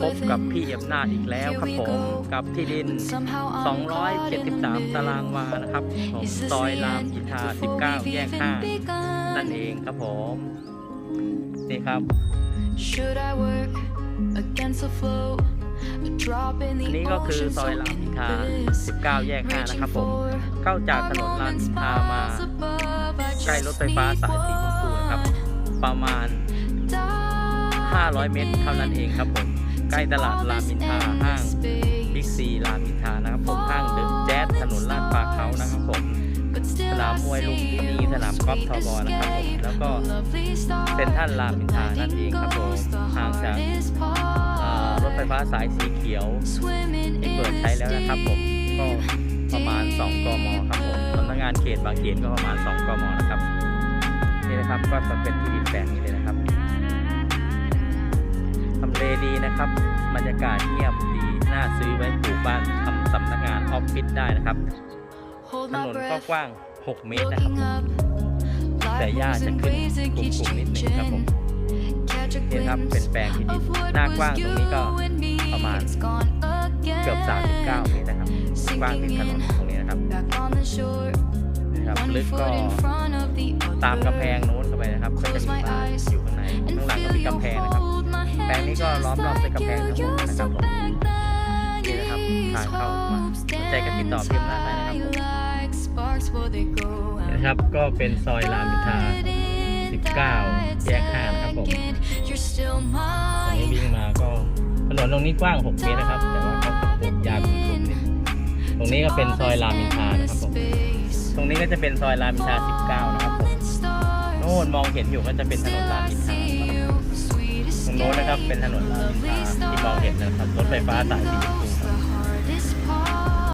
พบกับพี่อำนาจอีกแล้วครับผมกับที่ดิน 273 ตารางวานะครับผมซอยรามอินทรา19 แยก 5 นั่นเองครับผม นี่ครับ Should I work against the flow? A drop in อัน the นี้ก็คือ ocean ซอยรามอินทรา19 แยก 5 นะ Reaching ครับผม for เข้าจากถนนรามอินทรามา ใกล้รถไฟฟ้าสายสีชมพูนะครับ ประมาณ 500 เมตรเท่านั้นเองครับผมใกล้ตลาดรามอินทราห้างบิ๊กซีรามอินทรานะครับผมห้างเดอะแจ๊สถนนลาดปลาเขานะครับผมสนามมวยลุมพินีสนามกอล์ฟทบอนะครับผมแล้วก็เซ็นทรัลรามอินทรานั่นเองครับผมห่างจากรถไฟฟ้าสายสีเขียวที่เปิดใช้แล้วนะครับผมก็ประมาณ 2 กมครับผมสำนักงานเขตบางเขนก็ประมาณ 2 กมนะครับนี่นะครับก็จะเป็นที่ดินแปลงนี้เลยนะครับ เลดีนะครับบรรยากาศเงียบดีน่าซื้อไว้ปลูกบ้านทำสำนักงานออฟฟิศได้นะครับถนนก็กว้าง 6 เมตรนะครับผมแต่หญ้าจะขึ้นกลุ่มๆนิดนึงครับผมนี่ครับเป็นแปลงที่ดินหน้ากว้างตรงนี้ก็ประมาณเกือบ 39 เมตรนะครับกว้างติดถนนตรงนี้นะครับนะครับลึกก็ตามกำแพงโน้นเข้าไปนะครับก็จะมีบ้ ก็ล้อยกำแพงทั้งหมดนะครับผมนี่นะครับทางเข้ามาสนใจก็ติดต่อพี่อำนาได้นะครับผมนะครับก็เป็นซอยรามอินทรา19 แยก 5 นะครับผมตรงนี้วิ่งมาก็ถนนตรงนี้กว้าง 6 เมตรนะครับ แต่ว่าเขาปลูกยาคุมๆนิดตรงนี้ก็เป็นซอยรามอินทรานะครับผมตรงนี้ก็จะเป็นซอยรามอินทรา19 นะครับผมโน่นมองเห็นอยู่ก็จะเป็นถนนรามอินทราครับ ตรงโน้นนะครับเป็นถนนรามอินทราที่มองเห็นนะครับรถไฟฟ้าสายสีชมพู